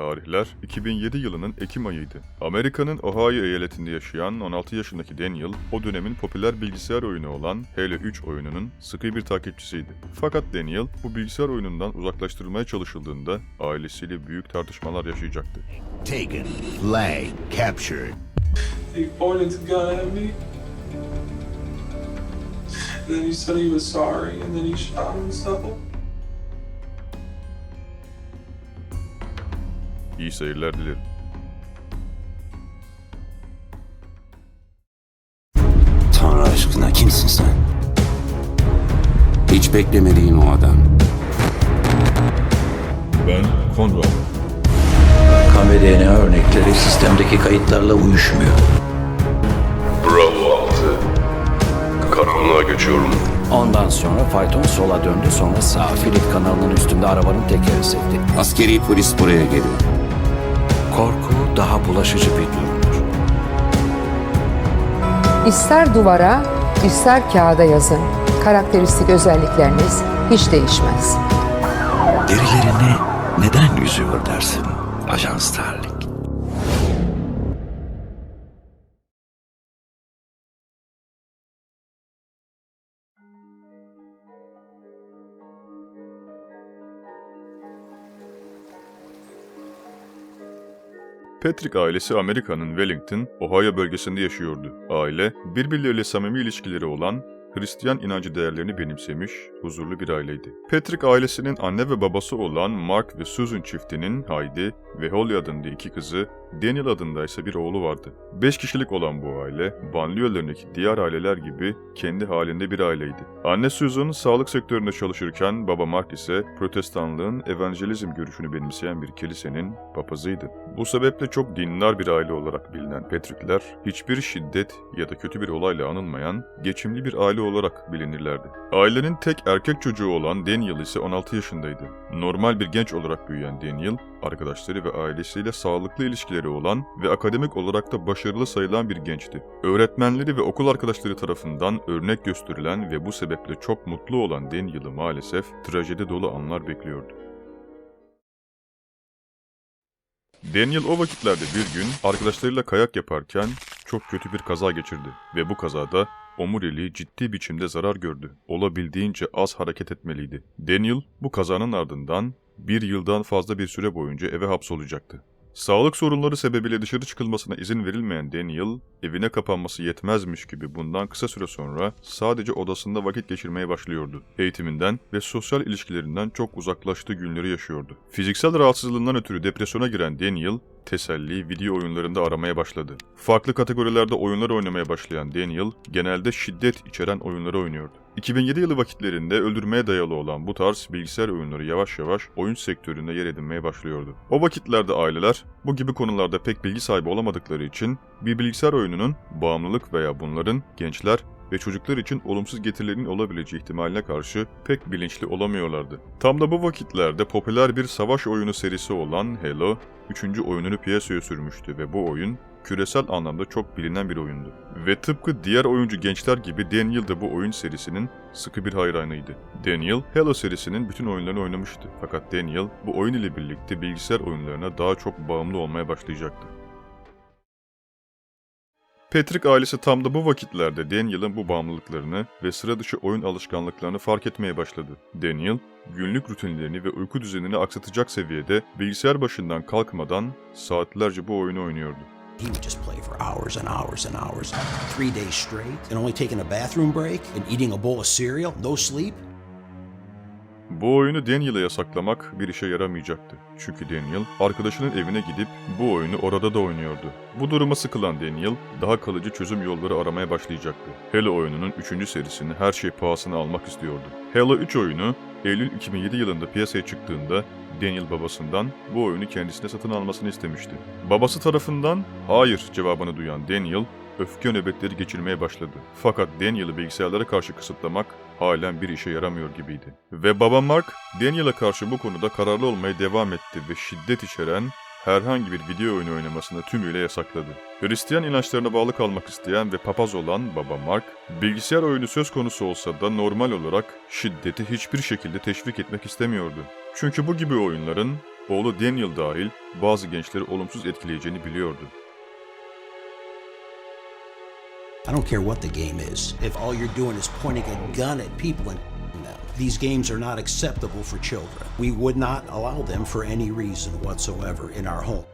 Tarihler 2007 yılının Ekim ayıydı. Amerika'nın Ohio eyaletinde yaşayan 16 yaşındaki Daniel, o dönemin popüler bilgisayar oyunu olan Halo 3 oyununun sıkı bir takipçisiydi. Fakat Daniel, bu bilgisayar oyunundan uzaklaştırılmaya çalışıldığında ailesiyle büyük tartışmalar yaşayacaktı. Taken, flag captured. He pointed the gun at me. And then he said he was sorry, and then he shot himself. İyi seyirler dilerim. Tanrı aşkına kimsin sen? Hiç beklemediğin o adam. Ben Conrad. Kan ve DNA örnekleri sistemdeki kayıtlarla uyuşmuyor. Bravo 6. Karanlığa geçiyorum. Ondan sonra fayton sola döndü sonra sağa. Filit kanalının üstünde arabanın tekeri sekti. Askeri polis buraya geliyor. Korku daha bulaşıcı bir durumdur. İster duvara, ister kağıda yazın. Karakteristik özellikleriniz hiç değişmez. Derilerini neden yüzüyor dersin Ajan Starling? Patrick ailesi Amerika'nın Wellington, Ohio bölgesinde yaşıyordu. Aile, birbirleriyle samimi ilişkileri olan Hristiyan inancı değerlerini benimsemiş, huzurlu bir aileydi. Patrick ailesinin anne ve babası olan Mark ve Susan çiftinin Heidi ve Holly adında iki kızı, Daniel adında ise bir oğlu vardı. Beş kişilik olan bu aile, banliyölerindeki diğer aileler gibi kendi halinde bir aileydi. Anne Susan sağlık sektöründe çalışırken baba Mark ise protestanlığın evangelizm görüşünü benimseyen bir kilisenin papazıydı. Bu sebeple çok dindar bir aile olarak bilinen Patrick'ler hiçbir şiddet ya da kötü bir olayla anılmayan geçimli bir aile olarak bilinirlerdi. Ailenin tek erkek çocuğu olan Daniel ise 16 yaşındaydı. Normal bir genç olarak büyüyen Daniel, arkadaşları ve ailesiyle sağlıklı ilişkileri olan ve akademik olarak da başarılı sayılan bir gençti. Öğretmenleri ve okul arkadaşları tarafından örnek gösterilen ve bu sebeple çok mutlu olan Daniel'ı maalesef trajedi dolu anlar bekliyordu. Daniel o vakitlerde bir gün arkadaşlarıyla kayak yaparken çok kötü bir kaza geçirdi ve bu kazada omuriliği ciddi biçimde zarar gördü. Olabildiğince az hareket etmeliydi. Daniel bu kazanın ardından bir yıldan fazla bir süre boyunca eve hapsolacaktı. Sağlık sorunları sebebiyle dışarı çıkılmasına izin verilmeyen Daniel, evine kapanması yetmezmiş gibi bundan kısa süre sonra sadece odasında vakit geçirmeye başlıyordu. Eğitiminden ve sosyal ilişkilerinden çok uzaklaştığı günleri yaşıyordu. Fiziksel rahatsızlığından ötürü depresyona giren Daniel, teselli video oyunlarında aramaya başladı. Farklı kategorilerde oyunlar oynamaya başlayan Daniel, genelde şiddet içeren oyunları oynuyordu. 2007 yılı vakitlerinde öldürmeye dayalı olan bu tarz bilgisayar oyunları yavaş yavaş oyun sektöründe yer edinmeye başlıyordu. O vakitlerde aileler bu gibi konularda pek bilgi sahibi olamadıkları için bir bilgisayar oyununun bağımlılık veya bunların gençler ve çocuklar için olumsuz getirilerinin olabileceği ihtimaline karşı pek bilinçli olamıyorlardı. Tam da bu vakitlerde popüler bir savaş oyunu serisi olan Halo, 3. oyununu piyasaya sürmüştü ve bu oyun küresel anlamda çok bilinen bir oyundu. Ve tıpkı diğer oyuncu gençler gibi Daniel de bu oyun serisinin sıkı bir hayranıydı. Daniel, Halo serisinin bütün oyunlarını oynamıştı. Fakat Daniel bu oyun ile birlikte bilgisayar oyunlarına daha çok bağımlı olmaya başlayacaktı. Patrick ailesi tam da bu vakitlerde Daniel'ın bu bağımlılıklarını ve sıra dışı oyun alışkanlıklarını fark etmeye başladı. Daniel, günlük rutinlerini ve uyku düzenini aksatacak seviyede bilgisayar başından kalkmadan saatlerce bu oyunu oynuyordu. He would just play for hours and hours and hours. Three days straight, and only taking a bathroom break and eating a bowl of cereal, no sleep. Bu oyunu Daniel'a yasaklamak bir işe yaramayacaktı. Çünkü Daniel arkadaşının evine gidip bu oyunu orada da oynuyordu. Bu duruma sıkılan Daniel daha kalıcı çözüm yolları aramaya başlayacaktı. Halo oyununun 3. serisini her şey pahasına almak istiyordu. Halo 3 oyunu Eylül 2007 yılında piyasaya çıktığında Daniel babasından bu oyunu kendisine satın almasını istemişti. Babası tarafından hayır cevabını duyan Daniel öfke nöbetleri geçirmeye başladı. Fakat Daniel'ı bilgisayarlara karşı kısıtlamak halen bir işe yaramıyor gibiydi. Ve baba Mark, Daniel'a karşı bu konuda kararlı olmaya devam etti ve şiddet içeren herhangi bir video oyunu oynamasını tümüyle yasakladı. Hristiyan inançlarına bağlı kalmak isteyen ve papaz olan Baba Mark, bilgisayar oyunu söz konusu olsa da normal olarak şiddeti hiçbir şekilde teşvik etmek istemiyordu. Çünkü bu gibi oyunların oğlu Daniel dahil bazı gençleri olumsuz etkileyeceğini biliyordu. I don't care what the game is. If all you're doing is pointing a gun at people and them, these games are not acceptable for children. We would not allow them for any reason whatsoever in our home.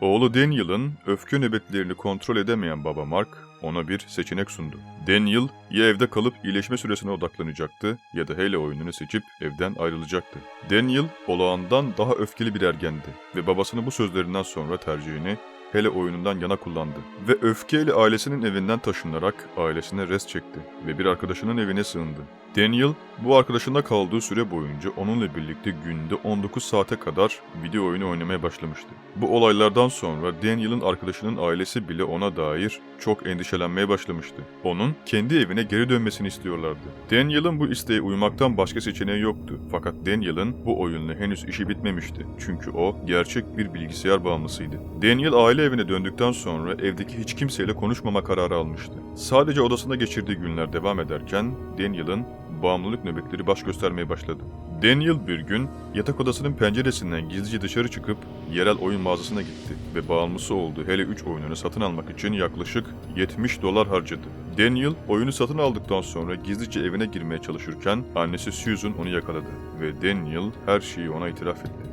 Oğlu Daniel'ın öfke nöbetlerini kontrol edemeyen baba Mark ona bir seçenek sundu. Daniel ya evde kalıp iyileşme süresine odaklanacaktı ya da Halo oyununu seçip evden ayrılacaktı. Daniel olağandan daha öfkeli bir ergendi ve babasının bu sözlerinden sonra tercihini Hele oyunundan yana kullandı ve öfkeyle ailesinin evinden taşınarak ailesine rest çekti ve bir arkadaşının evine sığındı. Daniel bu arkadaşında kaldığı süre boyunca onunla birlikte günde 19 saate kadar video oyunu oynamaya başlamıştı. Bu olaylardan sonra Daniel'ın arkadaşının ailesi bile ona dair çok endişelenmeye başlamıştı. Onun kendi evine geri dönmesini istiyorlardı. Daniel'ın bu isteğe uymaktan başka seçeneği yoktu. Fakat Daniel'ın bu oyunla henüz işi bitmemişti. Çünkü o gerçek bir bilgisayar bağımlısıydı. Daniel aile evine döndükten sonra evdeki hiç kimseyle konuşmama kararı almıştı. Sadece odasında geçirdiği günler devam ederken Daniel'ın bağımlılık nöbetleri baş göstermeye başladı. Daniel bir gün yatak odasının penceresinden gizlice dışarı çıkıp yerel oyun mağazasına gitti ve bağımlısı olduğu Hele 3 oyununu satın almak için yaklaşık 70 dolar harcadı. Daniel oyunu satın aldıktan sonra gizlice evine girmeye çalışırken annesi Susan onu yakaladı ve Daniel her şeyi ona itiraf etti.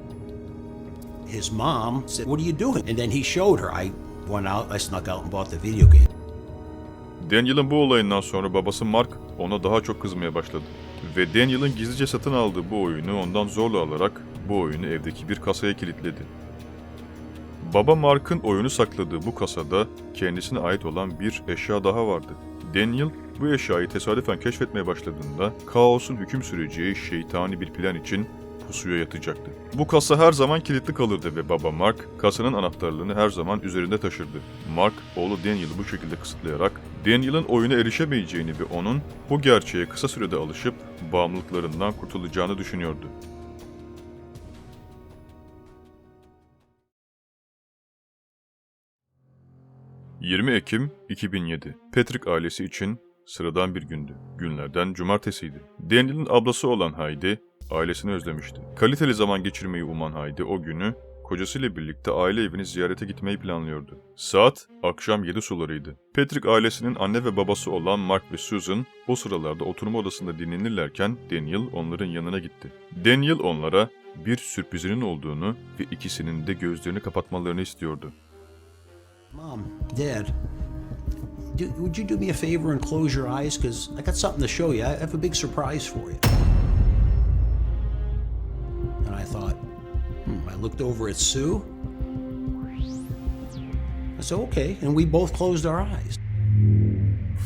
His mom said, What are you doing? And then he showed her. I went out, I snuck out and bought the video game. Daniel'ın bu olayından sonra babası Mark ona daha çok kızmaya başladı. Ve Daniel'ın gizlice satın aldığı bu oyunu ondan zorla alarak bu oyunu evdeki bir kasaya kilitledi. Baba Mark'ın oyunu sakladığı bu kasada kendisine ait olan bir eşya daha vardı. Daniel bu eşyayı tesadüfen keşfetmeye başladığında kaosun hüküm süreceği şeytani bir plan için pusuya yatacaktı. Bu kasa her zaman kilitli kalırdı ve baba Mark kasanın anahtarlığını her zaman üzerinde taşırdı. Mark oğlu Daniel'ı bu şekilde kısıtlayarak Daniel'ın oyuna erişemeyeceğini ve onun bu gerçeğe kısa sürede alışıp bağımlılıklarından kurtulacağını düşünüyordu. ...20 Ekim 2007. Patrick ailesi için sıradan bir gündü. Günlerden cumartesiydi. Daniel'ın ablası olan Heidi, ailesini özlemişti. Kaliteli zaman geçirmeyi uman Heidi o günü kocasıyla birlikte aile evini ziyarete gitmeyi planlıyordu. Saat akşam 7 sularıydı. Patrick ailesinin anne ve babası olan Mark ve Susan o sıralarda oturma odasında dinlenirlerken Daniel onların yanına gitti. Daniel onlara bir sürprizinin olduğunu ve ikisinin de gözlerini kapatmalarını istiyordu. Mom, Dad, do, would you do me a favor and close your eyes? Because I got something to show you. I have a big surprise for you. I looked over at Sue. I said, okay. And we both closed our eyes.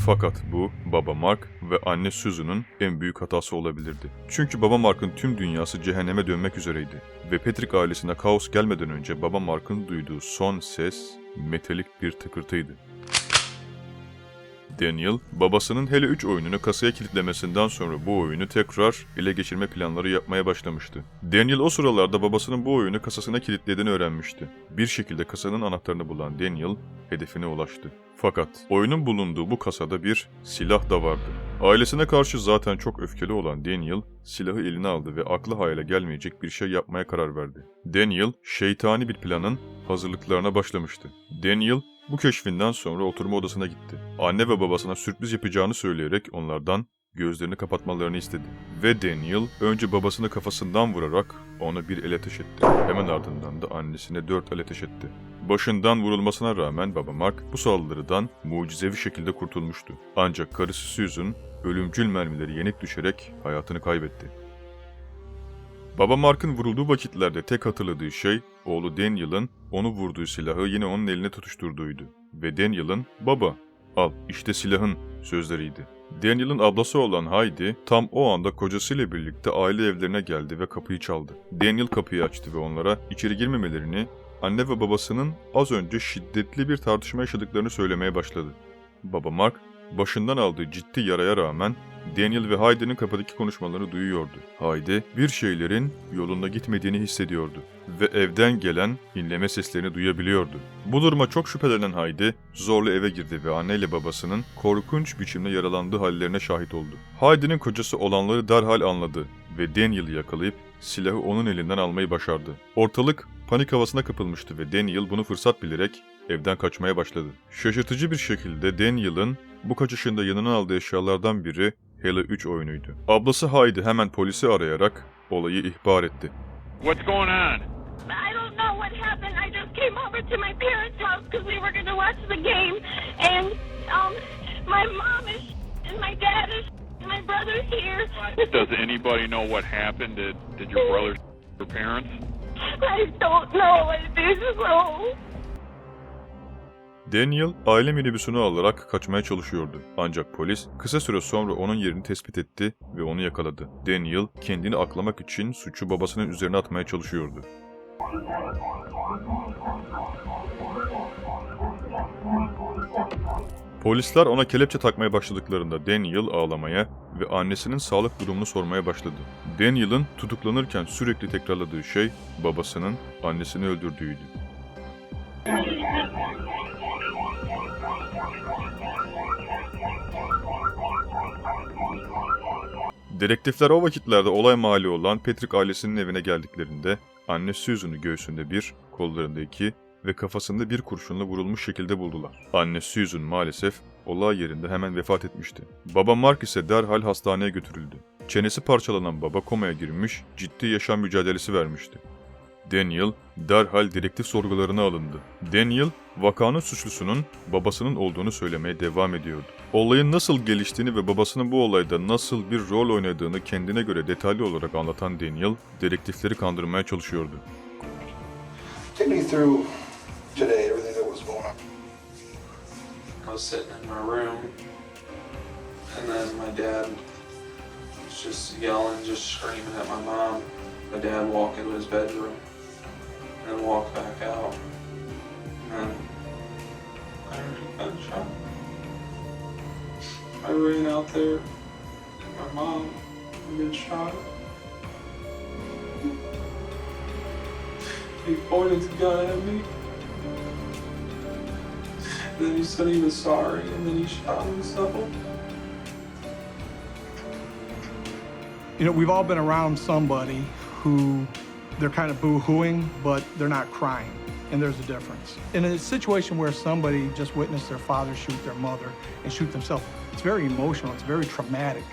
Fakat bu baba Mark ve anne Susan'ın en büyük hatası olabilirdi. Çünkü baba Mark'ın tüm dünyası cehenneme dönmek üzereydi. Ve Patrick ailesine kaos gelmeden önce baba Mark'ın duyduğu son ses metalik bir tıkırtıydı. Daniel, babasının Hele 3 oyununu kasaya kilitlemesinden sonra bu oyunu tekrar ele geçirme planları yapmaya başlamıştı. Daniel o sıralarda babasının bu oyunu kasasına kilitlediğini öğrenmişti. Bir şekilde kasanın anahtarını bulan Daniel hedefine ulaştı. Fakat oyunun bulunduğu bu kasada bir silah da vardı. Ailesine karşı zaten çok öfkeli olan Daniel, silahı eline aldı ve aklı hayale gelmeyecek bir şey yapmaya karar verdi. Daniel, şeytani bir planın hazırlıklarına başlamıştı. Daniel, bu keşfinden sonra oturma odasına gitti. Anne ve babasına sürpriz yapacağını söyleyerek onlardan gözlerini kapatmalarını istedi. Ve Daniel önce babasını kafasından vurarak ona bir el ateş etti. Hemen ardından da annesine dört el ateş etti. Başından vurulmasına rağmen baba Mark bu saldırıdan mucizevi şekilde kurtulmuştu. Ancak karısı Susan ölümcül mermileri yenik düşerek hayatını kaybetti. Baba Mark'ın vurulduğu vakitlerde tek hatırladığı şey oğlu Daniel'ın onu vurduğu silahı yine onun eline tutuşturduğuydu. Ve Daniel'ın baba al işte silahın sözleriydi. Daniel'ın ablası olan Heidi tam o anda kocasıyla birlikte aile evlerine geldi ve kapıyı çaldı. Daniel kapıyı açtı ve onlara içeri girmemelerini, anne ve babasının az önce şiddetli bir tartışma yaşadıklarını söylemeye başladı. Baba Mark, başından aldığı ciddi yaraya rağmen Daniel ve Heidi'nin kapıdaki konuşmalarını duyuyordu. Heidi bir şeylerin yolunda gitmediğini hissediyordu ve evden gelen inleme seslerini duyabiliyordu. Bu duruma çok şüphelenen Heidi zorla eve girdi ve anneyle babasının korkunç biçimde yaralandığı hallerine şahit oldu. Heidi'nin kocası olanları derhal anladı ve Daniel'ı yakalayıp silahı onun elinden almayı başardı. Ortalık panik havasına kapılmıştı ve Daniel bunu fırsat bilerek evden kaçmaya başladı. Şaşırtıcı bir şekilde Daniel'ın bu kaçışında yanına aldığı eşyalardan biri Halo 3 oyunuydu. Ablası Heidi hemen polisi arayarak olayı ihbar etti. What's going on? I don't know what happened. I just came over to my parents' house because we were going to watch the game, and um, my mom is and my dad is and my brother's here. Does anybody know what happened? Did, did your brother your parents? I don't know. I think so. Daniel aile minibüsünü alarak kaçmaya çalışıyordu. Ancak polis kısa süre sonra onun yerini tespit etti ve onu yakaladı. Daniel kendini aklamak için suçu babasının üzerine atmaya çalışıyordu. Polisler ona kelepçe takmaya başladıklarında Daniel ağlamaya ve annesinin sağlık durumunu sormaya başladı. Daniel'ın tutuklanırken sürekli tekrarladığı şey babasının annesini öldürdüğüydü. Dedektifler o vakitlerde olay mahalli olan Patrick ailesinin evine geldiklerinde anne Susan'ı göğsünde bir, kollarında iki ve kafasında bir kurşunla vurulmuş şekilde buldular. Anne Susan maalesef olay yerinde hemen vefat etmişti. Baba Mark ise derhal hastaneye götürüldü. Çenesi parçalanan baba komaya girmiş, ciddi yaşam mücadelesi vermişti. Daniel derhal dedektif sorgularına alındı. Daniel, vakanın suçlusunun babasının olduğunu söylemeye devam ediyordu. Olayın nasıl geliştiğini ve babasının bu olayda nasıl bir rol oynadığını kendine göre detaylı olarak anlatan Daniel, dedektifleri kandırmaya çalışıyordu. Take me through today, everything that was going on. I was sitting in my room, and then my dad was just yelling, just screaming at my mom. My dad walked into his bedroom and walked back out. And then I heard a gunshot. I ran out there, my mom had been shot. He pointed the gun at me. And then he said he was sorry, and then he shot himself. You know, we've all been around somebody who they're kind of boo-hooing, but they're not crying. And there's a difference. In a situation where somebody just witnessed their father shoot their mother and shoot themselves, it's very emotional, it's very traumatic.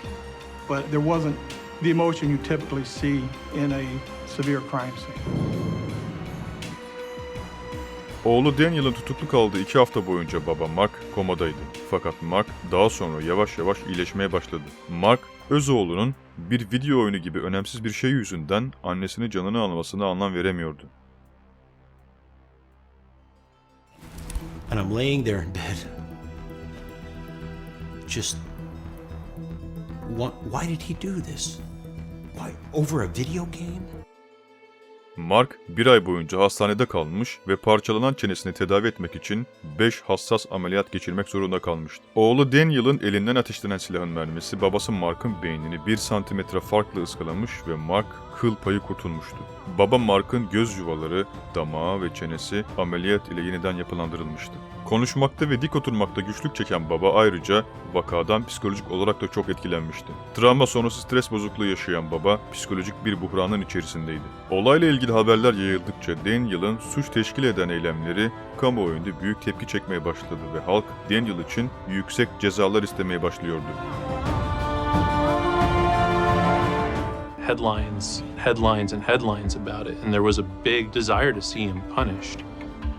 But there wasn't the emotion you typically see in a severe crime scene. Oğlu Daniel'ın tutuklu kaldığı iki hafta boyunca baba Mark komadaydı. Fakat Mark daha sonra yavaş yavaş iyileşmeye başladı. Mark, öz oğlunun bir video oyunu gibi önemsiz bir şey yüzünden annesinin canını almasına anlam veremiyordu. And I'm laying there in bed. Just. What, why did he do this? Why? Over a video game? Mark bir ay boyunca hastanede kalmış ve parçalanan çenesini tedavi etmek için 5 hassas ameliyat geçirmek zorunda kalmıştı. Oğlu Daniel'ın elinden ateşlenen silahın mermisi babası Mark'ın beynini 1 santimetre farklı ıskalamış ve Mark kıl payı kurtulmuştu. Baba Mark'ın göz yuvaları, damağı ve çenesi ameliyat ile yeniden yapılandırılmıştı. Konuşmakta ve dik oturmakta güçlük çeken baba ayrıca vakadan psikolojik olarak da çok etkilenmişti. Travma sonrası stres bozukluğu yaşayan baba psikolojik bir buhranın içerisindeydi. Olayla ilgili haberler yayıldıkça Daniel'ın suç teşkil eden eylemleri kamuoyunda büyük tepki çekmeye başladı ve halk Daniel için yüksek cezalar istemeye başlıyordu. Headlines, headlines, and headlines about it, and there was a big desire to see him punished.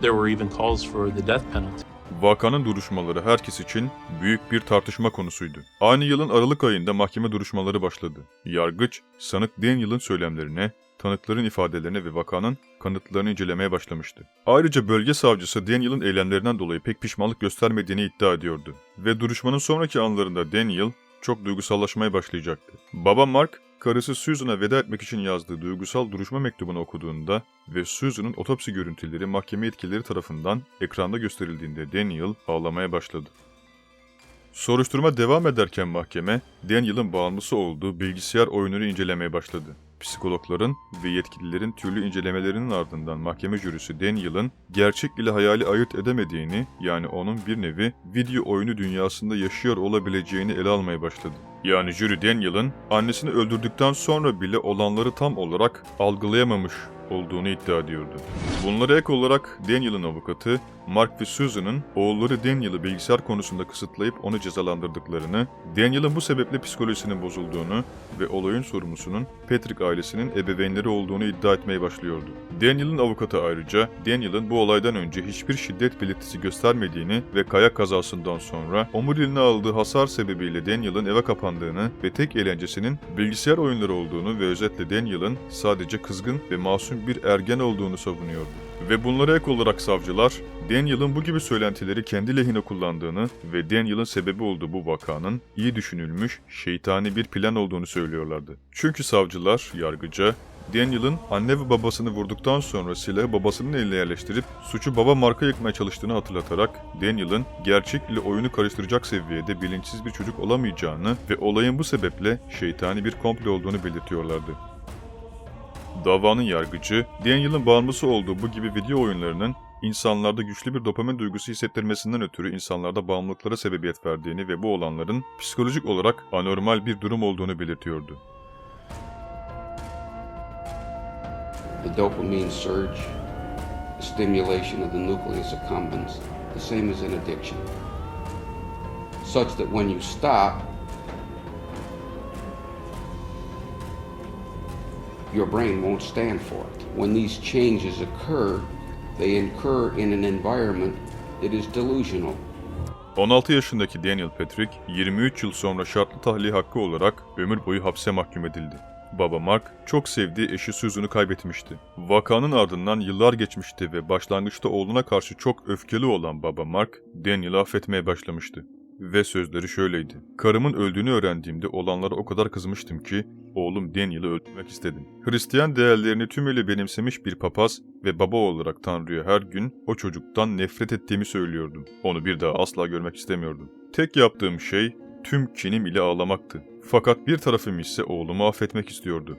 There were even calls for the death penalty. Vakanın duruşmaları herkes için büyük bir tartışma konusuydu. Aynı yılın Aralık ayında mahkeme duruşmaları başladı. Yargıç, sanık Daniel'ın söylemlerine, tanıkların ifadelerine ve vakanın kanıtlarını incelemeye başlamıştı. Ayrıca bölge savcısı Daniel'ın eylemlerinden dolayı pek pişmanlık göstermediğini iddia ediyordu. Ve duruşmanın sonraki anlarında Daniel çok duygusallaşmaya başlayacaktı. Baba Mark, karısı Susan'a veda etmek için yazdığı duygusal duruşma mektubunu okuduğunda ve Susan'ın otopsi görüntüleri mahkeme yetkilileri tarafından ekranda gösterildiğinde Daniel ağlamaya başladı. Soruşturma devam ederken mahkeme, Daniel'ın bağımlısı olduğu bilgisayar oyununu incelemeye başladı. Psikologların ve yetkililerin türlü incelemelerinin ardından mahkeme jürisi Daniel'ın gerçek ile hayali ayırt edemediğini yani onun bir nevi video oyunu dünyasında yaşıyor olabileceğini ele almaya başladı. Yani jüri Daniel'ın annesini öldürdükten sonra bile olanları tam olarak algılayamamış olduğunu iddia ediyordu. Bunlara ek olarak Daniel'ın avukatı Mark ve Susan'ın oğulları Daniel'ı bilgisayar konusunda kısıtlayıp onu cezalandırdıklarını, Daniel'ın bu sebeple psikolojisinin bozulduğunu ve olayın sorumlusunun Patrick ailesinin ebeveynleri olduğunu iddia etmeye başlıyordu. Daniel'ın avukatı ayrıca Daniel'ın bu olaydan önce hiçbir şiddet belirtisi göstermediğini ve kayak kazasından sonra omuriliğine aldığı hasar sebebiyle Daniel'ın eve kapandığını ve tek eğlencesinin bilgisayar oyunları olduğunu ve özetle Daniel'ın sadece kızgın ve masum bir ergen olduğunu savunuyordu. Ve bunlara ek olarak savcılar, Daniel'ın bu gibi söylentileri kendi lehine kullandığını ve Daniel'ın sebebi olduğu bu vakanın iyi düşünülmüş, şeytani bir plan olduğunu söylüyorlardı. Çünkü savcılar, yargıca, Daniel'ın anne ve babasını vurduktan sonra silahı babasının eline yerleştirip suçu baba marka yıkmaya çalıştığını hatırlatarak Daniel'ın gerçek ile oyunu karıştıracak seviyede bilinçsiz bir çocuk olamayacağını ve olayın bu sebeple şeytani bir komple olduğunu belirtiyorlardı. Davanın yargıcı, Daniel'ın bağımlısı olduğu bu gibi video oyunlarının insanlarda güçlü bir dopamin duygusu hissettirmesinden ötürü insanlarda bağımlılıklara sebebiyet verdiğini ve bu olanların psikolojik olarak anormal bir durum olduğunu belirtiyordu. The dopamine surge, the stimulation of the nucleus accumbens, the same as in addiction. Such that when you stop, your brain won't stand for it. When these changes occur, they occur in an environment that is delusional. 16 yaşındaki Daniel Patrick, 23 yıl sonra şartlı tahliye hakkı olarak ömür boyu hapse mahkum edildi. Baba Mark, çok sevdiği eşi Susan'ı kaybetmişti. Vakanın ardından yıllar geçmişti ve başlangıçta oğluna karşı çok öfkeli olan Baba Mark, Daniel'ı affetmeye başlamıştı. Ve sözleri şöyleydi. Karımın öldüğünü öğrendiğimde olanlara o kadar kızmıştım ki oğlum Daniel'ı öldürmek istedim. Hristiyan değerlerini tümüyle benimsemiş bir papaz ve baba olarak Tanrı'ya her gün o çocuktan nefret ettiğimi söylüyordum. Onu bir daha asla görmek istemiyordum. Tek yaptığım şey tüm kinim ile ağlamaktı. Fakat bir tarafım ise oğlumu affetmek istiyordu.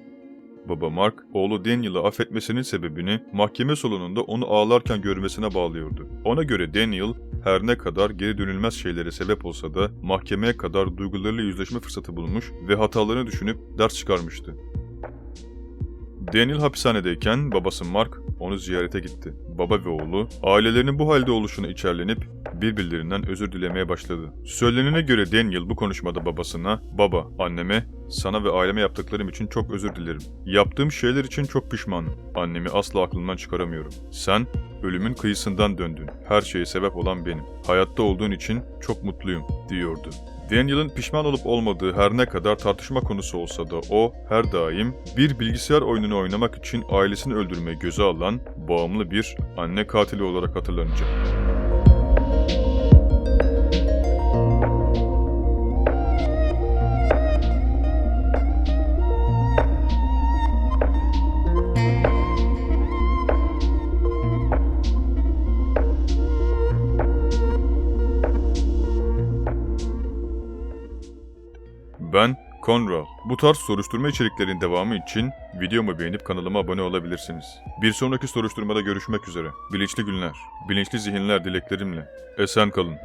Baba Mark, oğlu Daniel'ı affetmesinin sebebini mahkeme salonunda onu ağlarken görmesine bağlıyordu. Ona göre Daniel, her ne kadar geri dönülmez şeylere sebep olsa da mahkemeye kadar duygularıyla yüzleşme fırsatı bulmuş ve hatalarını düşünüp ders çıkarmıştı. Daniel hapishanedeyken babası Mark onu ziyarete gitti. Baba ve oğlu ailelerinin bu halde oluşunu içerlenip birbirlerinden özür dilemeye başladı. Söylenene göre Daniel bu konuşmada babasına "Baba, anneme, sana ve aileme yaptıklarım için çok özür dilerim. Yaptığım şeyler için çok pişmanım. Annemi asla aklımdan çıkaramıyorum. Sen ölümün kıyısından döndün. Her şeye sebep olan benim. Hayatta olduğun için çok mutluyum." diyordu. Daniel'ın pişman olup olmadığı her ne kadar tartışma konusu olsa da o her daim bir bilgisayar oyununu oynamak için ailesini öldürmeyi göze alan bağımlı bir anne katili olarak hatırlanacak. Conrad. Bu tarz soruşturma içeriklerinin devamı için videomu beğenip kanalıma abone olabilirsiniz. Bir sonraki soruşturmada görüşmek üzere. Bilinçli günler, bilinçli zihinler dileklerimle. Esen kalın.